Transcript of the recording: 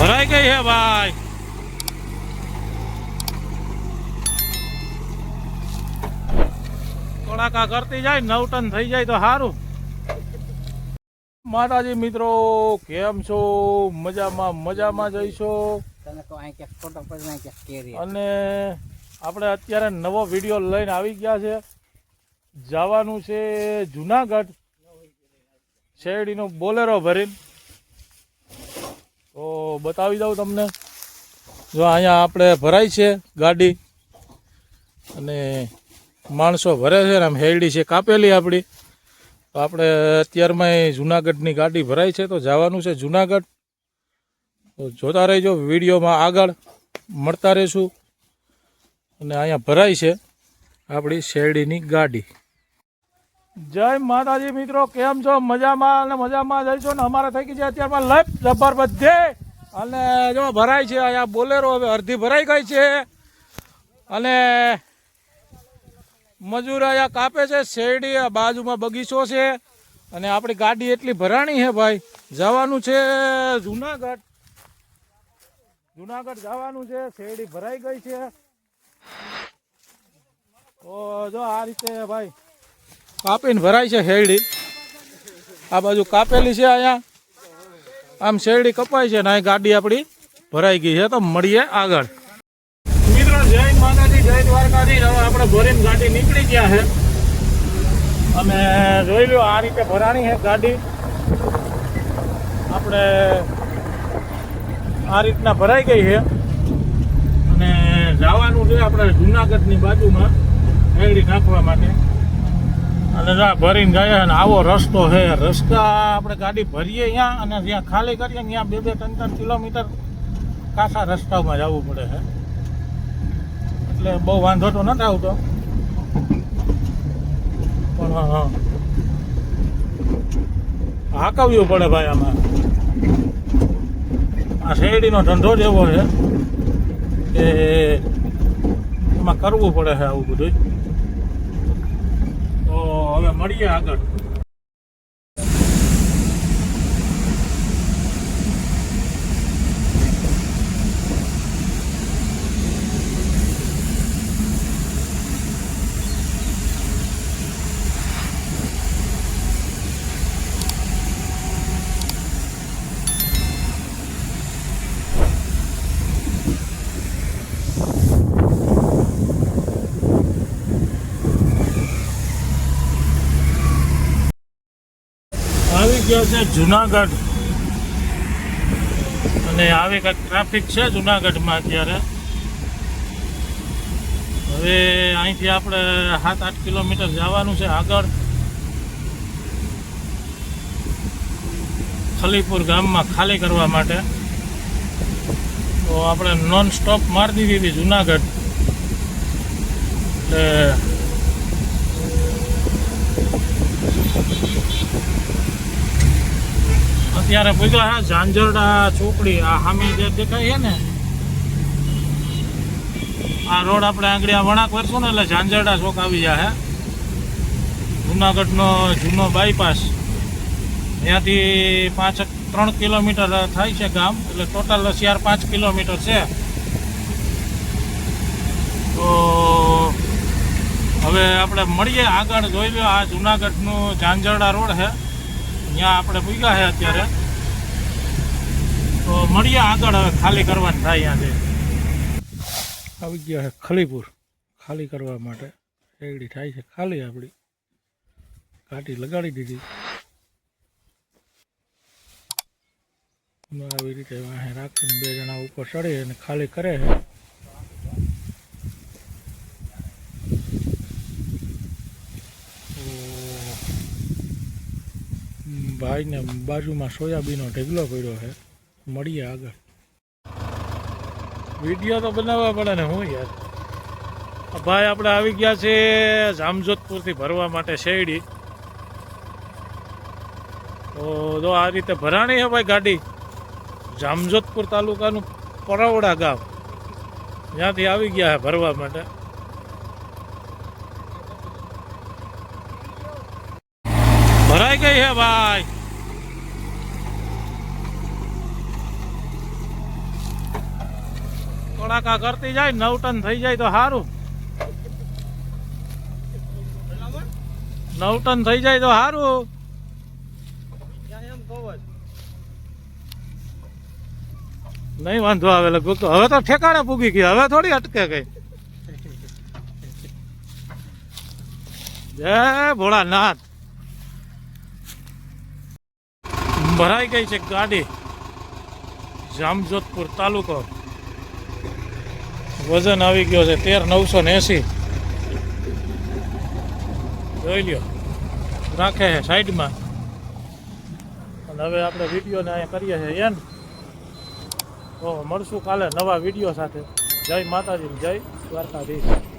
ભરાઈ ગઈ છે ભાઈ. કડાકા કરતી જાય નવ ટન થઈ જાય તો સારું માતાજી મિત્રો કેમ છો? મજામાં મજામાં જઈશો અને આપણે અત્યારે નવો વીડિયો લઈને આવી ગયા છે. જવાનું છે જુનાગઢ. શેરડીનો બોલેરો ભરીને. તો બતાવી દઉં તમને. જો અહીંયા આપણે ભરાય છે ગાડી અને માણસો ભરે છે ને આમ હેરડી છે કાપેલી આપણી. તો આપણે અત્યારમાં જુનાગઢની ગાડી ભરાય છે તો જવાનું છે જુનાગઢ. તો જોતા રહીજો વિડીયોમાં આગળ. મળતા રહીશું. અને અહીંયા ભરાય છે આપણી શેરડીની ગાડી. જય માતાજી મિત્રો, કેમ છો? મજામાં અને મજામાં જઈશો ને? અમારે થઈ ગઈ છે અત્યારમાં લપ જબ્બર બધે. અને જો ભરાય છે અહીંયા બોલેરો, હવે અડધી ભરાઈ ગઈ છે. અને મજૂર અહીંયા કાપે છે, શેરડી બાજુમાં બગીચો છે. અને આપણી ગાડી એટલી ભરાણી છે ભાઈ. જવાનું છે જુનાગઢ. જુનાગઢ જવાનું છે, શેરડી ભરાઈ ગઈ છે. તો જો આ રીતે ભાઈ. કાપીને ભરાય છે શેરડી. આ બાજુ કાપેલી છે અહીંયા. આમ શેરડી કપાય છે ને અહીં ગાડી આપણી ભરાઈ ગઈ છે. તો મળીએ આગળ. મિત્રો, જય માતાજી, જય દ્વારકાજી હવે આપણે ભરીને ગાડી નીકળી ગયા છે. અમે જોઈ લો આ રીતે ભરાણી છે ગાડી. આપણે આ રીતના ભરાઈ ગઈ છે. અને જવાનું છે આપણે જુનાગઢની બાજુમાં શેરડી નાખવા માટે. અને જા ભરીને ગયા અને આવો રસ્તો છે. રસ્તા આપણે ગાડી ભરીએ અહીંયા અને જ્યાં ખાલી કરીએ ત્યાં બે બે ત્રણ ત્રણ કિલોમીટર કાસા રસ્તામાં જવું પડે છે. એટલે બહુ વાંધો તો નથી આવતો. પણ હા, હાકવ્યું પડે ભાઈ આમાં. આ શેરડીનો ધંધો જ એવો છે કે એમાં કરવું પડે છે આવું બધું મળીએ આગળ. આવી છે જુનાગઢ. અને આવે કંઈક ટ્રાફિક છે જુનાગઢમાં અત્યારે. હવે અહીંથી આપણે સાત આઠ કિલોમીટર જવાનું છે આગળ. ખલીપુર ગામમાં ખાલી કરવા માટે. તો આપણે નોન સ્ટોપ મારી દીધી હતી જુનાગઢ. એટલે અત્યારે પૂગ્યા હા, ઝાંઝરડા ચોકડી, આ સામે જે દેખાય છે ને, આ રોડ આપણે આંગળીયા આ વળાંક વરશું ને એટલે ઝાંઝરડા ચોક આવી જાય જુનાગઢનો જૂનો બાયપાસ ત્યાંથી પાંચ ત્રણ કિલોમીટર થાય છે ગામ, એટલે ટોટલ ચાર પાંચ કિલોમીટર છે. તો હવે આપણે મળીએ આગળ, જોઈ લો આ જુનાગઢનું ઝાંઝરડા રોડ છે. ત્યાં આપણે પૂગ્યા છે અત્યારે. તો મળીએ આગળ, ખાલી કરવાનું થાય ત્યાંથી આવી ગયા છે ખલીપુર, ખાલી કરવા માટે. રેગડી થાય છે ખાલી આપણી. કાટી લગાડી દીધી. આવી રીતે રાખીને બે જણા ઉપર ચડી અને ખાલી કરે છે. ભાઈને બાજુમાં સોયાબીનનો ઢગલો પડ્યો છે. મળીએ આગળ. વીડિયો તો બનાવવા પડે ને હું યાર. ભાઈ આપણે આવી ગયા છે જામજોધપુરથી ભરવા માટે શેરડી. તો આ રીતે ભરાણી છે ભાઈ ગાડી. જામજોધપુર તાલુકાનું પરવડા ગામ. ત્યાંથી આવી ગયા છે ભરવા માટે. ભરાઈ ગઈ છે ભાઈ. કડાકા કરતી જાય, નવ ટન થઈ જાય તો સારું નવ ટન થઈ જાય તો સારું નહીં વાંધો આવે, લગભગ તો હવે તો ઠેકાણે પૂગી ગઈ હવે થોડી અટકે ગઈ. જય ભોળાનાથ. ભરાઈ ગઈ છે ગાડી. જામજોધપુર તાલુકો. વજન આવી ગયો છે, તેર નવસો ને એસી. જોઈ લ્યો, રાખે છે સાઈડમાં. અને હવે આપણે વિડીયોને અહીંયા કરીએ છીએ એન તો મળશું કાલે નવા વીડિયો સાથે. જય માતાજી જય દ્વારકાધીશ.